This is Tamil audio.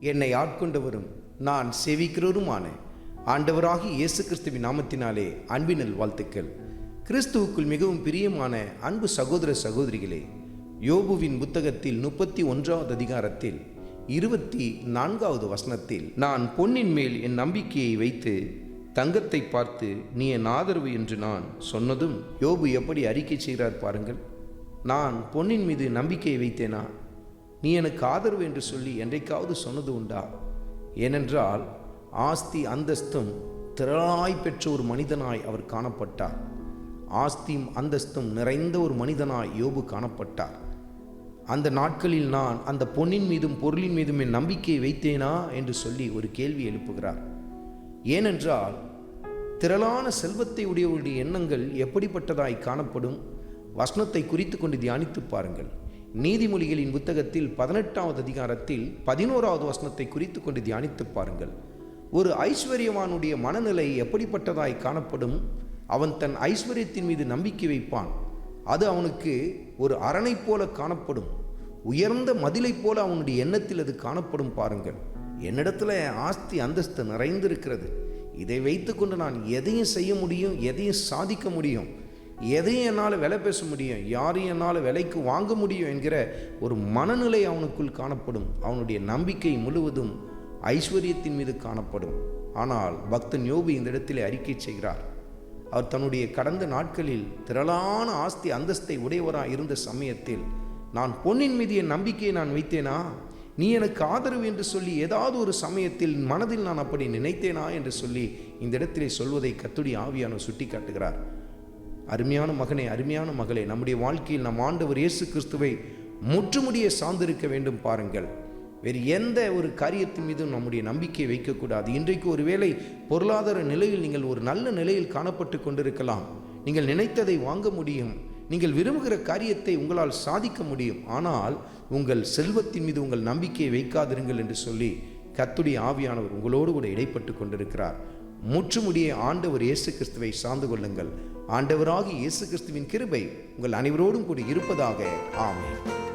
என்னை ஆட்கொண்டவரும் நான் சேவிக்கிறவருமான ஆண்டவராகி இயேசு கிறிஸ்துவின் நாமத்தினாலே அன்பினல் வாழ்த்துக்கள். கிறிஸ்துவுக்குள் மிகவும் பிரியமான அன்பு சகோதர சகோதரிகளே யோபுவின் புத்தகத்தில் முப்பத்தி ஒன்றாவது அதிகாரத்தில் இருபத்தி நான்காவது வசனத்தில் நான் பொன்னின் மேல் என் நம்பிக்கையை வைத்து தங்கத்தை பார்த்து நீ என் ஆதரவு என்று நான் சொன்னதும் யோபு எப்படி அறிக்கை செய்கிறார் பாருங்கள். நான் பொன்னின் மீது நம்பிக்கையை வைத்தேனா? நீ எனக்கு ஆதரவு என்று சொல்லி என்றைக்காவது சொன்னது உண்டா? ஏனென்றால் ஆஸ்தி அந்தஸ்தும் திரளாய் பெற்ற ஒரு மனிதனாய் அவர் காணப்பட்டார். ஆஸ்தியும் அந்தஸ்தும் நிறைந்த ஒரு மனிதனாய் யோபு காணப்பட்டார். அந்த நாட்களில் நான் அந்த பொன்னின் மீதும் பொருளின் மீதும் என் நம்பிக்கையை வைத்தேனா? என்று சொல்லி ஒரு கேள்வி எழுப்புகிறார். ஏனென்றால் திரளான செல்வத்தை உடையவருடைய எண்ணங்கள் எப்படிப்பட்டதாய் காணப்படும்? வசனத்தை குறித்து கொண்டு தியானித்து பாருங்கள். நீதிமொழிகளின் புத்தகத்தில் பதினெட்டாவது அதிகாரத்தில் பதினோராவது வசனத்தை குறித்து கொண்டு தியானித்து பாருங்கள். ஒரு ஐஸ்வர்யவானுடைய மனநிலை எப்படிப்பட்டதாய் காணப்படும்? அவன் தன் ஐஸ்வர்யத்தின் மீது நம்பிக்கை வைப்பான். அது அவனுக்கு ஒரு அரணை போல காணப்படும். உயர்ந்த மதிலைப் போல அவனுடைய எண்ணத்தில் அது காணப்படும் பாருங்கள். என்னிடத்துல ஆஸ்தி அந்தஸ்து நிறைந்திருக்கிறது. இதை வைத்துக்கொண்டு நான் எதையும் செய்ய முடியும் எதையும் சாதிக்க முடியும்? எதையும் என்னால் விலை பேச முடியும் யாரையும் என்னால் விலைக்கு வாங்க முடியும் என்கிற ஒரு மனநிலை அவனுக்குள் காணப்படும். அவனுடைய நம்பிக்கை முழுவதும் ஐஸ்வர்யத்தின் மீது காணப்படும். ஆனால் பக்தன் யோபி இந்த இடத்திலே அறிக்கை செய்கிறார். அவர் தன்னுடைய கடந்த நாட்களில் திரளான ஆஸ்தி அந்தஸ்தை உடையவராக இருந்த சமயத்தில் நான் பொன்னின் மீது என் நம்பிக்கையை நான் வைத்தேனா? நீ எனக்கு ஆதரவு என்று சொல்லி ஏதாவது ஒரு சமயத்தில் மனதில் நான் அப்படி நினைத்தேனா? என்று சொல்லி இந்த இடத்திலே சொல்வதை கத்துடி ஆவியான சுட்டி காட்டுகிறார் அருமையான மகனே அருமையான மகளே நம்முடைய வாழ்க்கையில் நம் ஆண்டவர் இயேசு கிறிஸ்துவை முற்றுமுடிய சார்ந்திருக்க வேண்டும் பாருங்கள். வேறு எந்த ஒரு காரியத்தின் மீதும் நம்முடைய நம்பிக்கையை வைக்கக்கூடாது. இன்றைக்கு ஒருவேளை பொருளாதார நிலையில் நீங்கள் ஒரு நல்ல நிலையில் காணப்பட்டு கொண்டிருக்கலாம். நீங்கள் நினைத்ததை வாங்க முடியும். நீங்கள் விரும்புகிற காரியத்தை உங்களால் சாதிக்க முடியும். ஆனால் உங்கள் செல்வத்தின் மீது உங்கள் நம்பிக்கையை வைக்காதிருங்கள் என்று சொல்லி கத்துடைய ஆவியானவர் உங்களோடு கூட இடைப்பட்டு கொண்டிருக்கிறார். முற்றுமுடிய ஆண்டவர் இயேசு கிறிஸ்துவை சார்ந்து கொள்ளுங்கள். ஆண்டவராகி இயேசு கிறிஸ்துவின் கிருபை உங்கள் அனைவரோடும் கூட இருப்பதாக. ஆமென்.